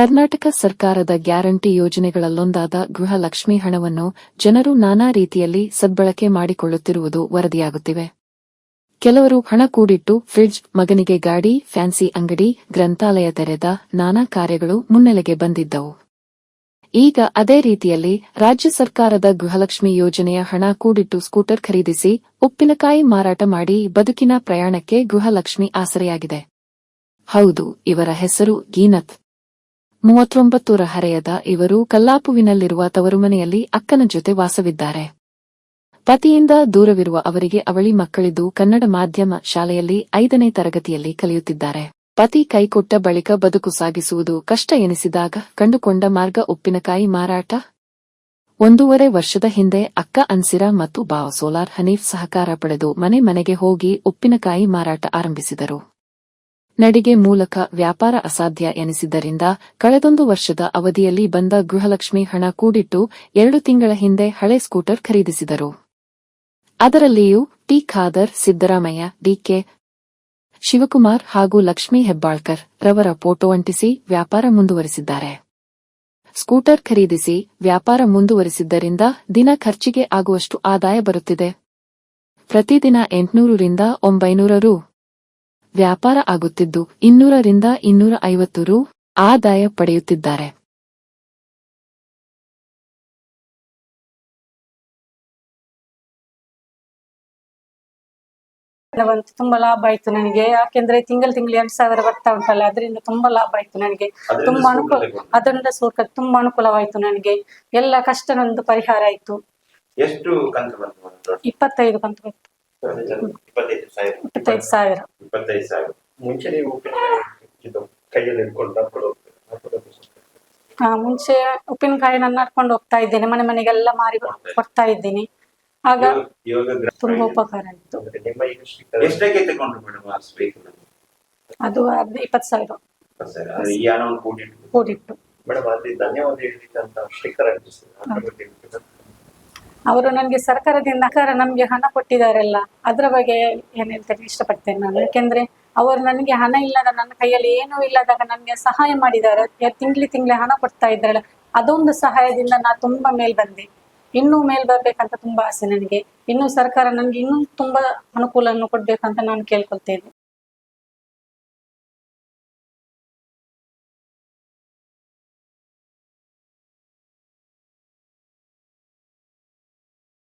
ಕರ್ನಾಟಕ ಸರ್ಕಾರದ ಗ್ಯಾರಂಟಿ ಯೋಜನೆಗಳಲ್ಲೊಂದಾದ ಗೃಹಲಕ್ಷ್ಮಿ ಹಣವನ್ನು ಜನರು ನಾನಾ ರೀತಿಯಲ್ಲಿ ಸದ್ಬಳಕೆ ಮಾಡಿಕೊಳ್ಳುತ್ತಿರುವುದು ವರದಿಯಾಗುತ್ತಿವೆ. ಕೆಲವರು ಹಣ ಕೂಡಿಟ್ಟು ಫ್ರಿಡ್ಜ್, ಮಗನಿಗೆ ಗಾಡಿ, ಫ್ಯಾನ್ಸಿ ಅಂಗಡಿ, ಗ್ರಂಥಾಲಯ ತೆರೆದ ನಾನಾ ಕಾರ್ಯಗಳು ಮುನ್ನೆಲೆಗೆ ಬಂದಿದ್ದವು. ಈಗ ಅದೇ ರೀತಿಯಲ್ಲಿ ರಾಜ್ಯ ಸರ್ಕಾರದ ಗೃಹಲಕ್ಷ್ಮಿ ಯೋಜನೆಯ ಹಣ ಕೂಡಿಟ್ಟು ಸ್ಕೂಟರ್ ಖರೀದಿಸಿ ಉಪ್ಪಿನಕಾಯಿ ಮಾರಾಟ ಮಾಡಿ ಬದುಕಿನ ಪ್ರಯಾಣಕ್ಕೆ ಗೃಹಲಕ್ಷ್ಮಿ ಆಸರೆಯಾಗಿದೆ. ಹೌದು, ಇವರ ಹೆಸರು ಗೀನತ್. ಮೂವತ್ತೊಂಬತ್ತೂರ ಹರೆಯದ ಇವರು ಕಲ್ಲಾಪುವಿನಲ್ಲಿರುವ ತವರುಮನೆಯಲ್ಲಿ ಅಕ್ಕನ ಜೊತೆ ವಾಸವಿದ್ದಾರೆ. ಪತಿಯಿಂದ ದೂರವಿರುವ ಅವರಿಗೆ ಅವಳಿ ಮಕ್ಕಳಿದ್ದು ಕನ್ನಡ ಮಾಧ್ಯಮ ಶಾಲೆಯಲ್ಲಿ ಐದನೇ ತರಗತಿಯಲ್ಲಿ ಕಲಿಯುತ್ತಿದ್ದಾರೆ. ಪತಿ ಕೈಕೊಟ್ಟ ಬಳಿಕ ಬದುಕು ಸಾಗಿಸುವುದು ಕಷ್ಟ ಎನಿಸಿದಾಗ ಕಂಡುಕೊಂಡ ಮಾರ್ಗ ಉಪ್ಪಿನಕಾಯಿ ಮಾರಾಟ. ಒಂದೂವರೆ ವರ್ಷದ ಹಿಂದೆ ಅಕ್ಕ ಅನ್ಸಿರಾ ಮತ್ತು ಬಾವ ಸೋಲಾರ್ ಹನೀಫ್ ಸಹಕಾರ ಪಡೆದು ಮನೆ ಮನೆಗೆ ಹೋಗಿ ಉಪ್ಪಿನಕಾಯಿ ಮಾರಾಟ ಆರಂಭಿಸಿದರು. ನಡಿಗೆ ಮೂಲಕ ವ್ಯಾಪಾರ ಅಸಾಧ್ಯ ಎನಿಸಿದ್ದರಿಂದ ಕಳೆದೊಂದು ವರ್ಷದ ಅವಧಿಯಲ್ಲಿ ಬಂದ ಗೃಹಲಕ್ಷ್ಮಿ ಹಣ ಕೂಡಿಟ್ಟು ಎರಡು ತಿಂಗಳ ಹಿಂದೆ ಹಳೆ ಸ್ಕೂಟರ್ ಖರೀದಿಸಿದರು. ಅದರಲ್ಲಿಯೂ T. Khader, Siddaramaiah D K Shivakumar ಹಾಗೂ ಲಕ್ಷ್ಮೀ ಹೆಬ್ಬಾಳ್ಕರ್ ರವರ ಫೋಟೋ ಅಂಟಿಸಿ ವ್ಯಾಪಾರ ಮುಂದುವರಿಸಿದ್ದಾರೆ. ಸ್ಕೂಟರ್ ಖರೀದಿಸಿ ವ್ಯಾಪಾರ ಮುಂದುವರಿಸಿದ್ದರಿಂದ ದಿನ ಖರ್ಚಿಗೆ ಆಗುವಷ್ಟು ಆದಾಯ ಬರುತ್ತಿದೆ. ಪ್ರತಿದಿನ ಎಂಟುನೂರರಿಂದ ಒಂಬೈನೂರ ರು ವ್ಯಾಪಾರ ಆಗುತ್ತಿದ್ದು ಇನ್ನೂರರಿಂದ ಇನ್ನೂರ ಐವತ್ತು ರು ಆದಾಯ ಪಡೆಯುತ್ತಿದ್ದಾರೆ. ಬಂತು ತುಂಬಾ ಲಾಭ ಆಯ್ತು ನನಗೆ. ಯಾಕೆಂದ್ರೆ ತಿಂಗಳು ತಿಂಗಳು ಎರಡ್ ಸಾವಿರ ಬರ್ತಾ ಉಂಟಲ್ಲ ಅದರಿಂದ ತುಂಬಾ ಲಾಭ ಆಯ್ತು ನನಗೆ. ತುಂಬಾ ಅನುಕೂಲ ಅದರಿಂದ ಸುಖ ತುಂಬಾ ಅನುಕೂಲವಾಯ್ತು ನನಗೆ. ಎಲ್ಲ ಕಷ್ಟ ನಂದು ಪರಿಹಾರ ಆಯ್ತು. ಎಷ್ಟು ಕಂತು ಬಂತು? ಒಂದು ಇಪ್ಪತ್ತೈದು ಕಂತು ಬಂತು. ಇಪ್ಪತ್ತೈದು ಸಾವಿರ. ಇಪ್ಪತ್ತೈದು ಸಾವಿರ. ಇಪ್ಪತ್ತೈದು ಸಾವಿರ ಮುಂಚೆ ನೀವು ಇದು ಕೈಯಲ್ಲಿ ಹಿಡ್ಕೊಂಡು ಮುಂಚೆ ಉಪ್ಪಿನಕಾಯಿ ನಾನು ನಡ್ಕೊಂಡು ಹೋಗ್ತಾ ಇದ್ದೇನೆ. ಮನೆ ಮನೆಗೆಲ್ಲ ಮಾರಿ ಕೊಡ್ತಾ ಇದ್ದೀನಿ. ಆಗ ತುಂಬಾ ಉಪಕಾರ ಆಯ್ತು. ಎಷ್ಟಕ್ಕೆ ತಗೊಂಡ್ರು ಮೇಡಮ್ ಅದು ಇಪ್ಪತ್ತು ಸಾವಿರ. ಕೂಡಿಟ್ಟು. ಮೇಡಮ್ ಅಲ್ಲಿ ಧನ್ಯವಾದ ಅಂಟಿಸಿದ್ರು ಬಗ್ಗೆ ಹೇಳ್ತೀರಾ? ಅವರು ನನಗೆ ಸರ್ಕಾರದಿಂದ ಸರ್ಕಾರ ನಮ್ಗೆ ಹಣ ಕೊಟ್ಟಿದ್ದಾರಲ್ಲ ಅದ್ರ ಬಗ್ಗೆ ಏನ್ ಹೇಳ್ತಾರೆ ಇಷ್ಟಪಡ್ತೇನೆ ನಾನು. ಯಾಕೆಂದ್ರೆ ಅವರು ನನಗೆ ಹಣ ಇಲ್ಲದ ನನ್ನ ಕೈಯಲ್ಲಿ ಏನೂ ಇಲ್ಲದಾಗ ನನಗೆ ಸಹಾಯ ಮಾಡಿದ್ದಾರೆ ತಿಂಗ್ಳಿ ತಿಂಗ್ಳಿ ಹಣ ಕೊಡ್ತಾ ಇದ್ದಾರಲ್ಲ ಅದೊಂದು ಸಹಾಯದಿಂದ ನಾ ತುಂಬಾ ಮೇಲ್ ಬಂದೆ. ಇನ್ನೂ ಮೇಲ್ ಬರ್ಬೇಕಂತ ತುಂಬಾ ಆಸೆ ನನಗೆ. ಇನ್ನು ಸರ್ಕಾರ ನನಗೆ ಇನ್ನೂ ತುಂಬಾ ಅನುಕೂಲವನ್ನು ಕೊಡ್ಬೇಕಂತ ನಾನು ಕೇಳ್ಕೊಳ್ತೇನೆ